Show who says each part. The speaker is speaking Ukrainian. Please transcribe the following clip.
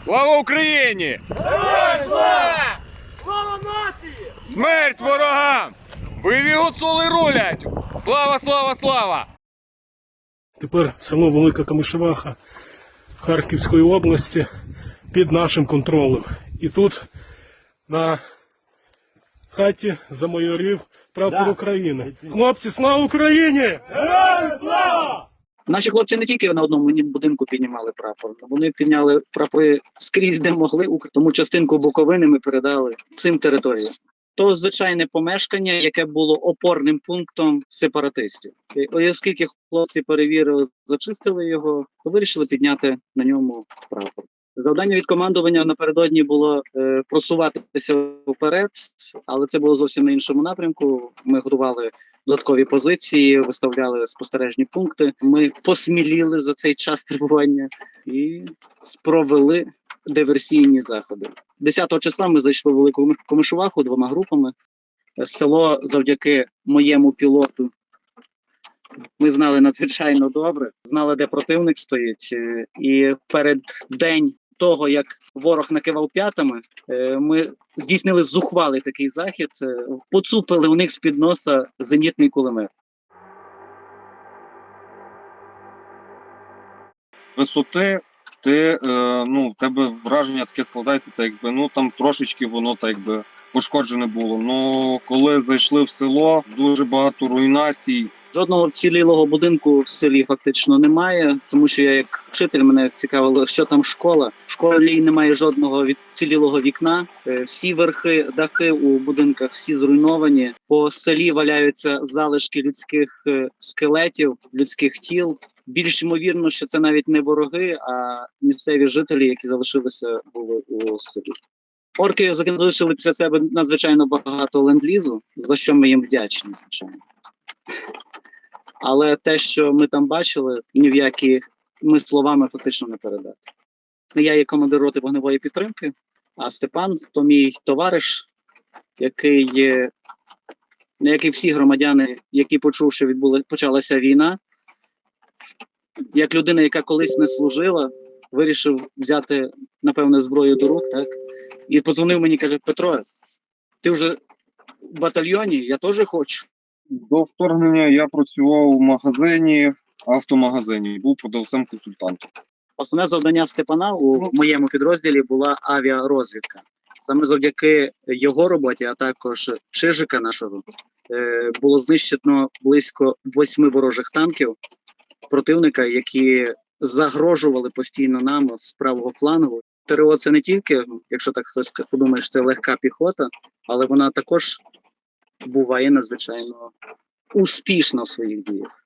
Speaker 1: Слава Україні!
Speaker 2: Слава Слава нації!
Speaker 1: Смерть ворогам! Бойові гуцули рулять! Слава, слава, слава!
Speaker 3: Тепер село Велика Камишеваха Харківської області під нашим контролем. І тут на хаті замайорів прапор України. Хлопці, слава Україні!
Speaker 4: Наші хлопці не тільки на одному будинку піднімали прапор, вони підняли прапори скрізь, де могли, тому частинку Буковини ми передали цим територіям. То звичайне помешкання, яке було опорним пунктом сепаратистів. І оскільки хлопці перевірили, зачистили його, то вирішили підняти на ньому прапор. Завдання від командування напередодні було е, просуватися вперед, але це було зовсім на іншому напрямку. Ми готували додаткові позиції, виставляли спостережні пункти. Ми посміліли за цей час перебування і провели диверсійні заходи. 10 числа ми зайшли в велику комишуваху двома групами. Село завдяки моєму пілоту. Ми знали надзвичайно добре, знали, де противник стоїть. е, І перед день того, як ворог накивав п'ятами, е, ми здійснили зухвалий такий захід, е, поцупили у них з під носа зенітний кулемет.
Speaker 5: висоти, ти е, ну, в тебе враження таке складається, так якби ну там трошечки воно так якби пошкоджене було. Ну коли зайшли в село, дуже багато руйнацій.
Speaker 4: Жодного вцілілого будинку в селі фактично немає, тому що я як вчитель мене цікавило, що там школа. В школі немає жодного відцілілого вікна. Е, Всі верхи, дахи у будинках всі зруйновані. По селі валяються залишки людських е, скелетів, людських тіл. Більш ймовірно, що це навіть не вороги, а місцеві жителі, які залишилися були у селі. Орки залишили після себе надзвичайно багато ленд-лізу, за що ми їм вдячні, звичайно. Але те, що ми там бачили, ні в які ми словами фактично не передати. Я є командир роти вогневої підтримки, а Степан то мій товариш, який є, на який всі громадяни, які почув, що відбула, почалася війна, як людина, яка колись не служила, вирішив взяти, напевне, зброю до рук, так? І подзвонив мені, каже: Петро, ти вже в батальйоні, я теж хочу.
Speaker 5: До вторгнення я працював у магазині, автомагазині, був продавцем консультантом.
Speaker 4: Основне завдання Степана у моєму підрозділі була авіарозвідка. Саме завдяки його роботі, а також Чижика нашого, е, було знищено близько восьми ворожих танків противника, які загрожували постійно нам з правого флангу. ТРО це не тільки, ну, якщо так хтось подумає, що це легка піхота, але вона також буває надзвичайно успішна в своїх діях.